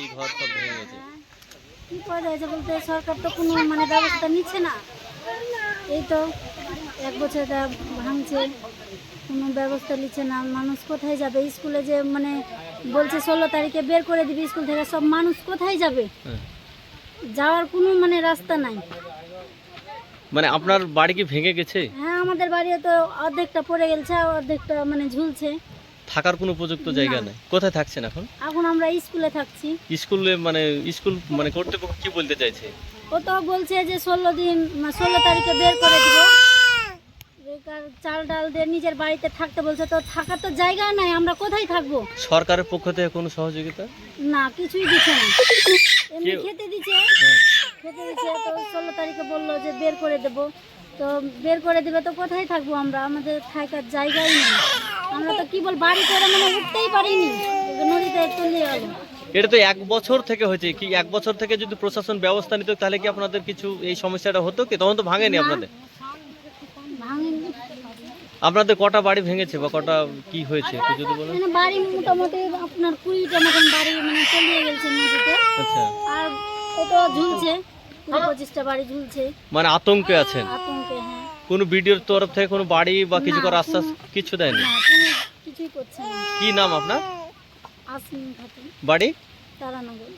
এই ঘর সব ভেঙে গেছে। কি করা যাচ্ছে বলতে সরকার তো কোনো মানে ব্যবস্থা নিচ্ছে না। এই তো এক বছর ভাঙছে কোনো ব্যবস্থা নিচ্ছে না। মানুষ কোথায় যাবে? স্কুলে যে মানে বলছে ষোলো তারিখে বের করে দিবি স্কুল থেকে সব মানুষ কোথায় যাবে? হ্যাঁ। যাওয়ার কোনো মানে রাস্তা নাই। মানে আপনার বাড়ি কি ভেঙে গেছে? হ্যাঁ আমাদের বাড়িও তো অর্ধেকটা পড়ে গেছে অর্ধেকটা মানে ঝুলছে। থাকার কোনো উপযুক্ত জায়গা। নেই। কোথায় থাকছেন এখন? এখন আমরা স্কুলে থাকছি। স্কুলে মানে স্কুল মানে কর্তৃপক্ষ কি বলতে চাইছে? ও তো বলছে যে ষোলো দিন ষোলো তারিখে বের করে দিব। চাল ডাল দিয়ে নিজের বাড়িতে থাকতে বলছে। তো থাকার তো জায়গা নাই আমরা কোথায় থাকব? সরকারের পক্ষ থেকে কোনো সহযোগিতা? না কিছুই দিচ্ছে না। এমনি খেতে দিচ্ছে। হ্যাঁ। খেতে দিচ্ছে তো ষোলো তারিখে বলল যে বের করে দেব। তো বের করে দেবে তো কোথায় থাকব আমরা? আমাদের থাকার জায়গাই নেই। আমরা তো কি বল বাড়ি করে মানে উঠতেই পারিনি। নদীতে চলে গেল। এটা তো এক বছর থেকে হয়েছে কি এক বছর থেকে যদি প্রশাসন ব্যবস্থা নিত তাহলে কি আপনাদের কিছু এই সমস্যাটা হতো কি? তখন তো ভাঙেনি আপনাদের? আপনাদের কটা বাড়ি ভেঙেছে বা কটা কি হয়েছে একটু যদি বলেন। মানে বাড়ি মোটামুটি আপনার কুড়িটা মতন বাড়ি মানে তলিয়ে গেছে নদীতে। আচ্ছা। আর কত ঝুলছে। কুড়ি পঁচিশটা বাড়ি ঝুলছে। মানে আতঙ্কে আছেন? আতঙ্কে হ্যাঁ। কোনো ভিডিওর তরফ থেকে কোনো বাড়ি বা কিছু না, করার আশ্বাস কিছু দেয়নি? না কোনো কিছুই করছে না। কি নাম আপনার? আসমিন খাতুন। বাড়ি? তারানগর।